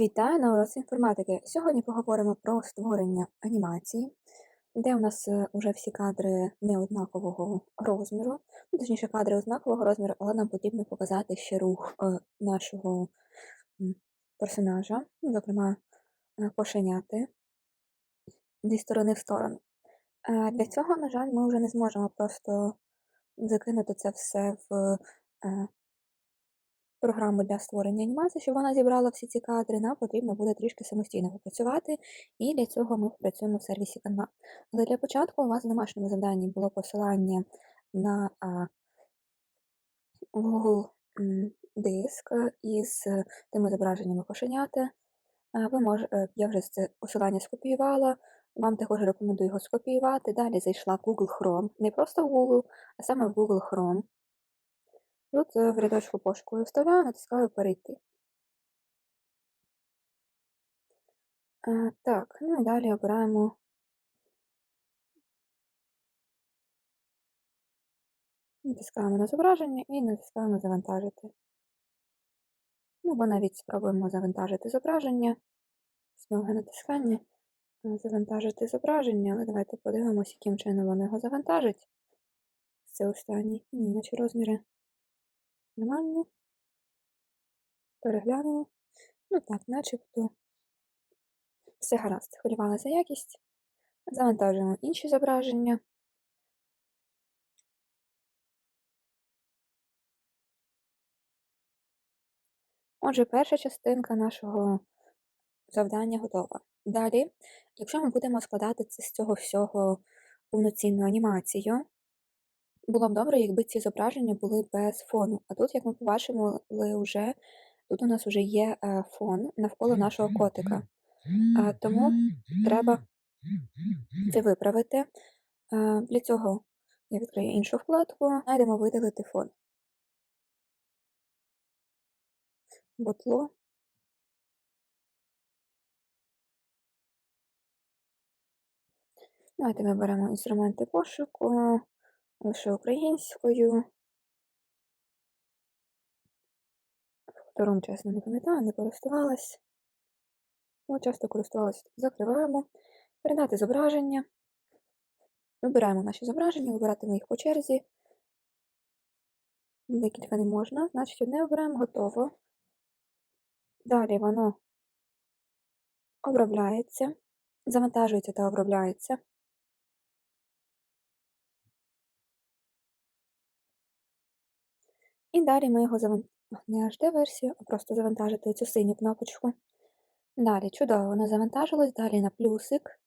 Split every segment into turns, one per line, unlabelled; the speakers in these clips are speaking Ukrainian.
Вітаю на уроці інформатики. Сьогодні поговоримо про створення анімації, де у нас вже всі кадри не однакового розміру, ну, точніше, кадри однакового розміру, але нам потрібно показати ще рух е, нашого персонажа, ну, зокрема, е, кошеняти зі сторони в сторону. Е, для цього, на жаль, ми вже не зможемо просто закинути це все в програму для створення анімації, щоб вона зібрала всі ці кадри, нам потрібно буде трішки самостійно попрацювати, і для цього ми працюємо в сервісі Canva. Але для початку у вас в домашньому завданні було посилання на Google диск із тими зображеннями кошеняти. Ви мож... Е, я вже це посилання скопіювала, вам також рекомендую його скопіювати. Далі зайшла в Google Chrome, не просто в Google, а саме в Google Chrome. Тут е, в рядочку пошуку вставляю, натискаю перейти. Е, так, ну і далі обираємо натискаємо на зображення і натискаємо завантажити. Ну, або навіть спробуємо завантажити зображення. Знову натискання, е, завантажити зображення, але давайте подивимося, яким чином воно його завантажить. Це останній. Ні, наче розміри нормальні. Переглянули. Ну так, начебто все гаразд. Хвилювалася якість. Завантажуємо інші зображення. Отже, перша частинка нашого завдання готова. Далі, якщо ми будемо складати це з цього всього повноцінну анімацію, було б добре, якби ці зображення були без фону. А тут, як ми побачимо, вже, тут у нас вже є е, фон навколо нашого котика. Тому треба це виправити. Для цього я відкрию іншу вкладку, знайдемо видалити фон. Ботло. Давайте виберемо інструменти пошуку лише українською. Втором, чесно, не пам'ятаю, не користувалась. Ну, часто користувалася. Закриваємо. Передати зображення. Вибираємо наші зображення, вибиратимо їх по черзі. Декілька не можна, значить одне обираємо готово. Далі воно обробляється, завантажується та обробляється. І далі ми його завантажуємо не HD-версію, а просто завантажити цю синю кнопочку. Далі, чудово, воно завантажилось, далі на плюсик.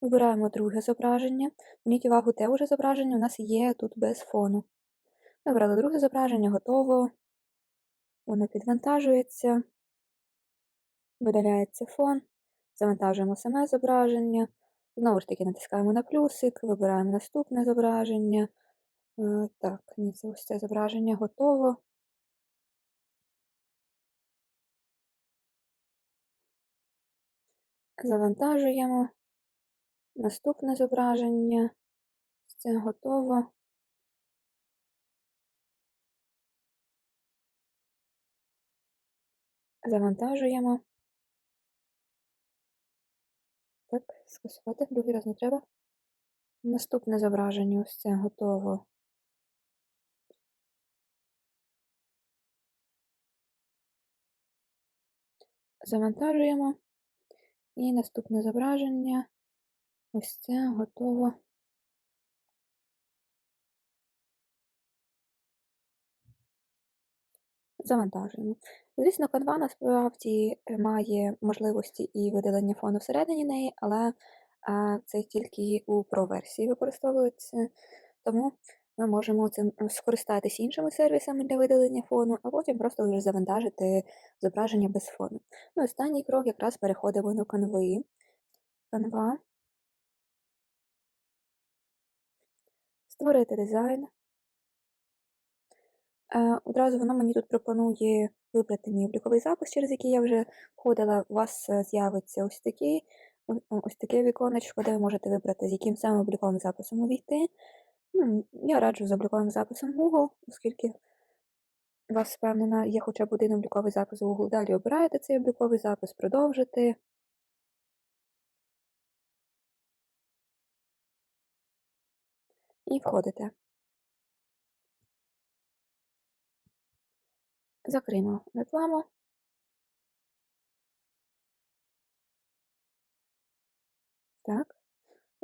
Вибираємо друге зображення. Зверніть увагу, те вже зображення у нас є тут без фону. Вибрали друге зображення, готово. Воно підвантажується, видаляється фон, завантажуємо саме зображення. Знову ж таки, натискаємо на плюсик, вибираємо наступне зображення. Е, так, ні, це ось це зображення готово. Завантажуємо. Наступне зображення. Це готово. Завантажуємо. Так, скасувати, другий раз не треба. Наступне зображення ось це готово. Завантажуємо. І наступне зображення. Ось це готово. Завантажуємо. Звісно, Canva насправді має можливості і видалення фону всередині неї, але це тільки у Pro-версії використовується. Тому ми можемо цим скористатися іншими сервісами для видалення фону, а потім просто вже завантажити зображення без фону. Ну, Останній крок якраз переходимо до Canva. Canva. Створити дизайн. Е, одразу воно мені тут пропонує вибрати мій обліковий запис, через який я вже входила. У вас е, з'явиться ось такий, ось таке віконечко, де ви можете вибрати, з яким саме обліковим записом увійти. Ну, Я раджу з обліковим записом Google, оскільки у вас впевнена, є хоча б один обліковий запис у Google. Далі обираєте цей обліковий запис, продовжити. І входите. Закриємо рекламу. Так.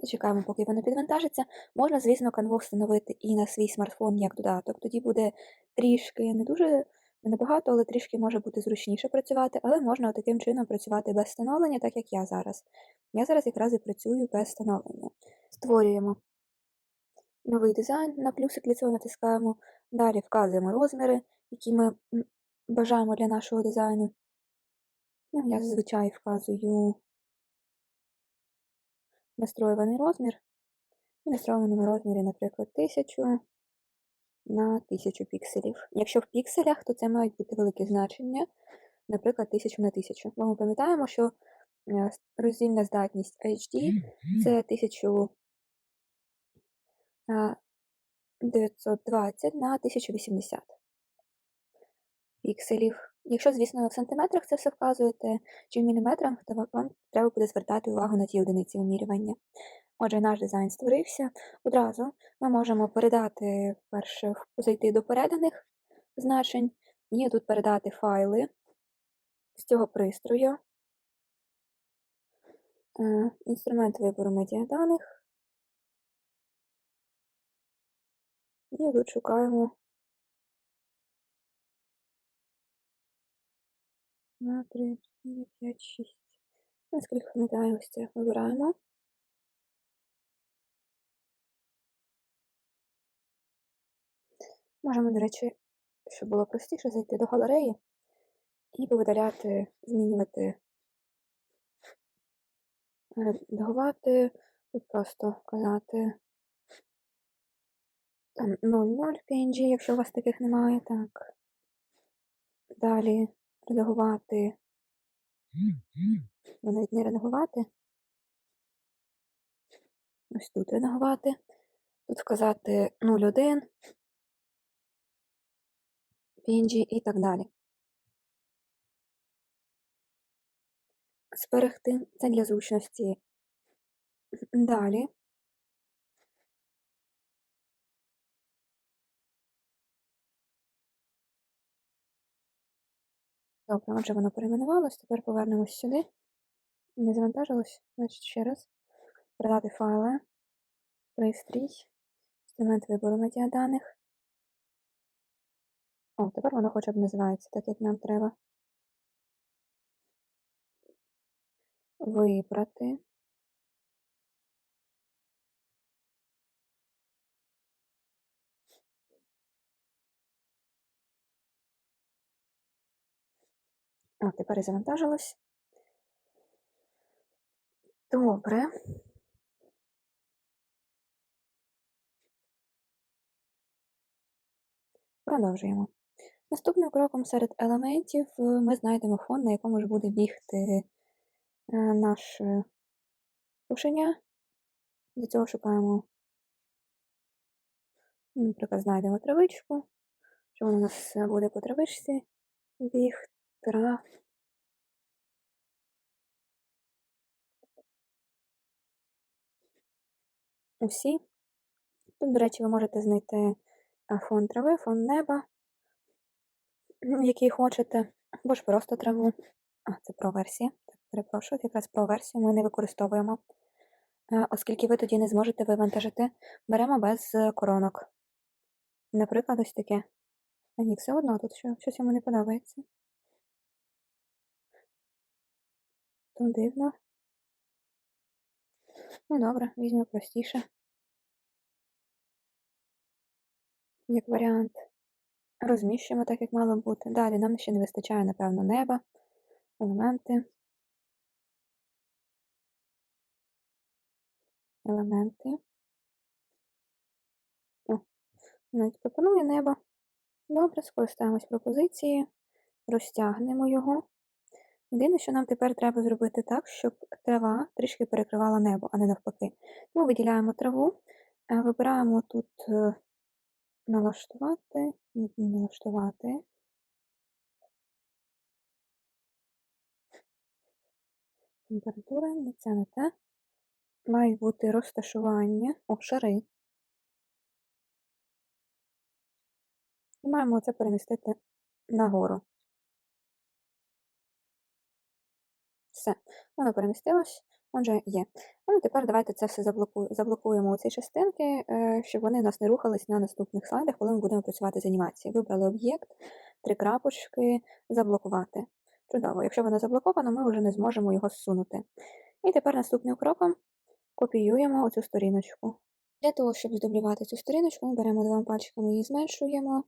Чекаємо, поки воно підвантажиться. Можна, звісно, канву встановити і на свій смартфон як додаток. Тоді буде трішки, не дуже не набагато, але трішки може бути зручніше працювати, але можна таким чином працювати без встановлення, так як я зараз. Я зараз якраз і працюю без встановлення. Створюємо новий дизайн, на плюсик для цього натискаємо. Далі вказуємо розміри, які ми бажаємо для нашого дизайну. Ну, Я зазвичай вказую настроюваний розмір. І настроюваному розмірі, наприклад, 1000 на 1000 пікселів. Якщо в пікселях, то це мають бути великі значення, наприклад, 1000 на 1000. Бо ми пам'ятаємо, що е, роздільна здатність HD це 1920 на 1080 пікселів. Якщо, звісно, в сантиметрах це все вказуєте, чи в міліметрах, то вам треба буде звертати увагу на ті одиниці вимірювання. Отже, наш дизайн створився. Одразу ми можемо передати перше зайти до переданих значень і тут передати файли з цього пристрою. Е, інструмент вибору медіаданих. І тут шукаємо 2, 3, 4, 5, 6. Наскільки пам'ятаю, ось це вибираємо. Можемо, до речі, щоб було простіше, зайти до галереї і повидаляти, змінювати, редагувати, тут просто казати там 0,0 PNG, якщо у вас таких немає, так. Далі редагувати, ну, навіть не редагувати. Ось тут редагувати. Тут вказати 0,1, PNG і так далі. Зберегти це для зручності. Далі. Добре, отже, воно перейменувалось. Тепер повернемось сюди. Не завантажилось. Значить, ще раз. Передати файли, пристрій, інструмент вибору медіаданих. О, тепер воно хоча б називається так, як нам треба. Вибрати. О, тепер і завантажилось. Добре. Продовжуємо. Наступним кроком серед елементів е, ми знайдемо фон, на якому ж буде бігти е, наше кошеня. Для цього шукаємо, наприклад, знайдемо травичку. Що воно у нас буде по травичці? Біг, трав. Усі. Тут, до речі, ви можете знайти фон трави, фон неба, який хочете, або ж просто траву. А, це про версії. Так, перепрошую, якраз про версію ми не використовуємо, е, оскільки ви тоді не зможете вивантажити, беремо без коронок. Наприклад, ось таке. А ні, все одно тут щось йому не подобається. То дивно. Ну добре, візьмемо простіше. Як варіант. Розміщуємо так, як мало бути. Далі нам ще не вистачає, напевно, неба, елементи. Елементи. О, навіть пропонує небо. Добре, скористаємось пропозицією, розтягнемо його. Єдине, що нам тепер треба зробити так, щоб трава трішки перекривала небо, а не навпаки. Тому виділяємо траву, е, вибираємо тут е, налаштувати, ні, налаштувати. Температура, не це не те. Має бути розташування, о, шари. І маємо це перемістити нагору. Все, воно перемістилось, отже, є. Ну, тепер давайте це все заблоку... заблокуємо у ці частинки, е, щоб вони у нас не рухались на наступних слайдах, коли ми будемо працювати з анімацією. Вибрали об'єкт, три крапочки, заблокувати. Чудово, якщо воно заблоковано, ми вже не зможемо його зсунути. І тепер наступним кроком копіюємо оцю сторіночку. Для того, щоб здублювати цю сторіночку, ми беремо двома пальчиками її зменшуємо.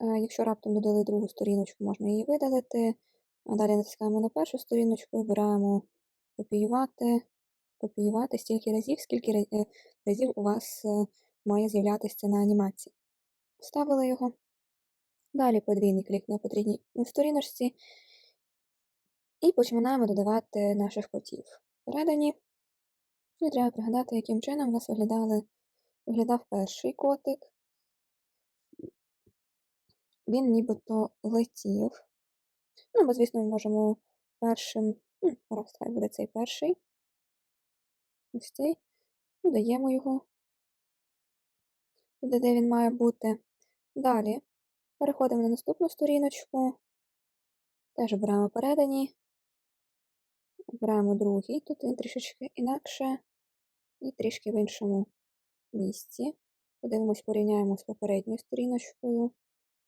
Е, якщо раптом додали другу сторіночку, можна її видалити. А далі натискаємо на першу сторіночку, вибираємо копіювати, копіювати стільки разів, скільки е, разів у вас е, має з'являтися на анімації. Вставили його. Далі подвійний клік на потрібній сторіночці. І починаємо додавати наших котів. Передані. І треба пригадати, яким чином у нас виглядали, виглядав перший котик. Він нібито летів. Ну, бо, звісно, ми можемо першим. Ну, раз, хай буде цей перший. Ось цей. Додаємо його туди, де він має бути. Далі переходимо на наступну сторіночку. Теж обираємо передані. Обираємо другий, тут він трішечки інакше і трішки в іншому місці. Подивимось, порівняємо з попередньою сторіночкою.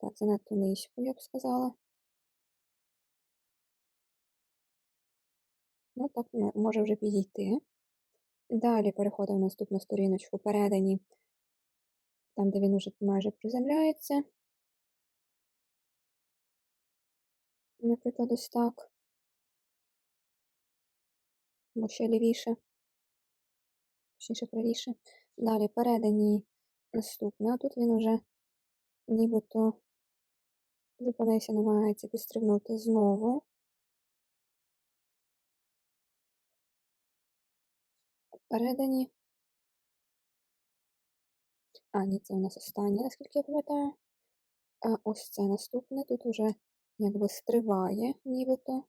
Так, занадто низько, я б сказала. Ну, так, може вже підійти. Далі переходимо в наступну сторіночку передані, там, де він вже майже приземляється. Наприклад, ось так. Або ще лівіше, точніше правіше. Далі передані наступне. А тут він вже нібито зупинився, намагається підстрибнути знову. Передані. А, ні, це у нас останнє, наскільки я пам'ятаю. А ось це наступне. Тут уже якби стриває, нібито.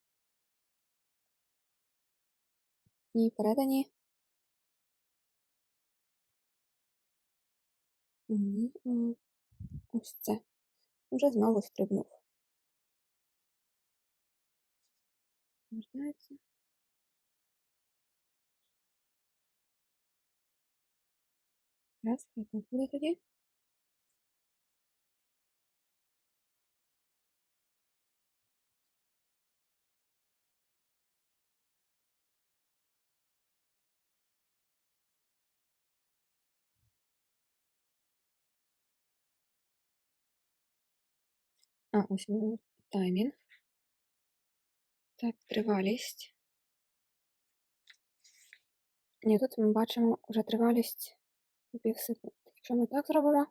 І передані. Ні, ось це. Вже знову стрибнув. Повертається. Раз, хай так буде тоді. А, ось таймінг. Так, тривалість. Ні, тут ми бачимо вже тривалість у пів секунд. Якщо ми так зробимо.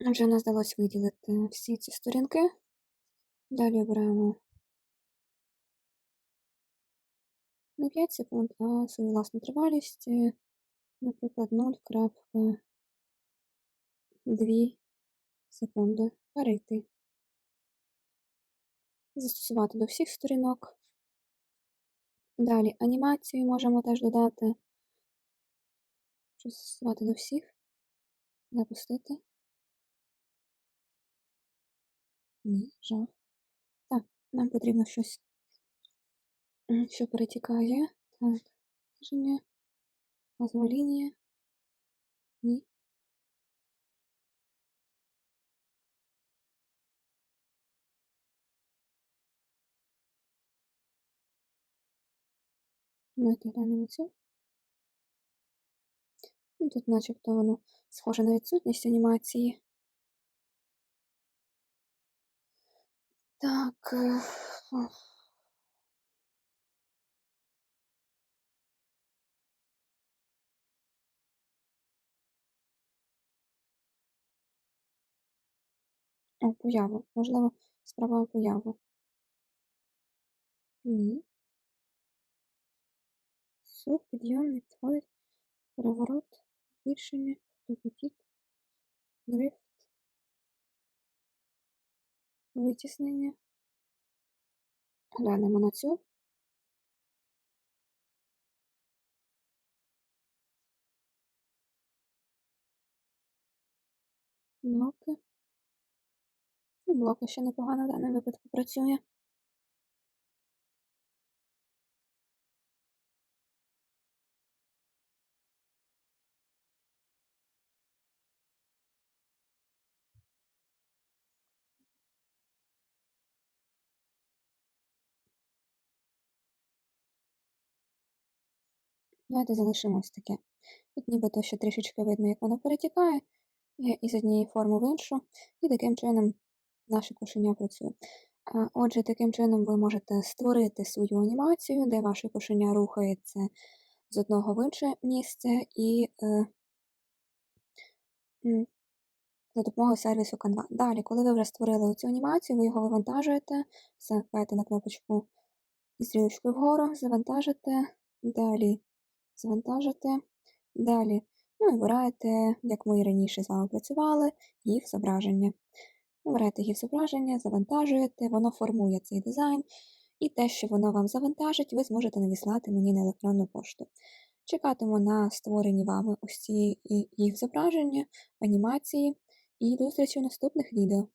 Вже нас вдалося виділити всі ці сторінки. Далі обираємо не 5 секунд, а свою власну тривалість, е, наприклад, 0.2 секунди. Перейти. Застосувати до всіх сторінок. Далі анімацію можемо теж додати. Застосувати до всіх. Запустити. Ні, жах. Так, нам потрібно щось, що перетікає. Так, зниження, лінія. Ні. Давайте глянемо цю. Ну, Тут начебто воно схоже на відсутність анімації. Так. Появу. Можливо, справа появу. Ні. сув, підйом, не підходить, переворот, збільшення, потік, дрифт, витіснення. Глянемо на цю. Блоки. І блоки ще непогано в даному випадку працює. Давайте залишимо ось таке. Тут нібито ще трішечки видно, як воно перетікає е, із однієї форми в іншу, і таким чином наше кошеня працює. Отже, таким чином ви можете створити свою анімацію, де ваше кошеня рухається з одного в інше місце, і е, за допомогою сервісу Canva. Далі, коли ви вже створили цю анімацію, ви його вивантажуєте, затискаєте на кнопочку і вгору, завантажите, далі завантажити. Далі ну, вибираєте, як ми і раніше з вами працювали, гіф зображення. Вибираєте їх зображення, завантажуєте, воно формує цей дизайн, і те, що воно вам завантажить, ви зможете надіслати мені на електронну пошту. Чекатиму на створені вами ось ці їх зображення, анімації і до зустрічі в наступних відео.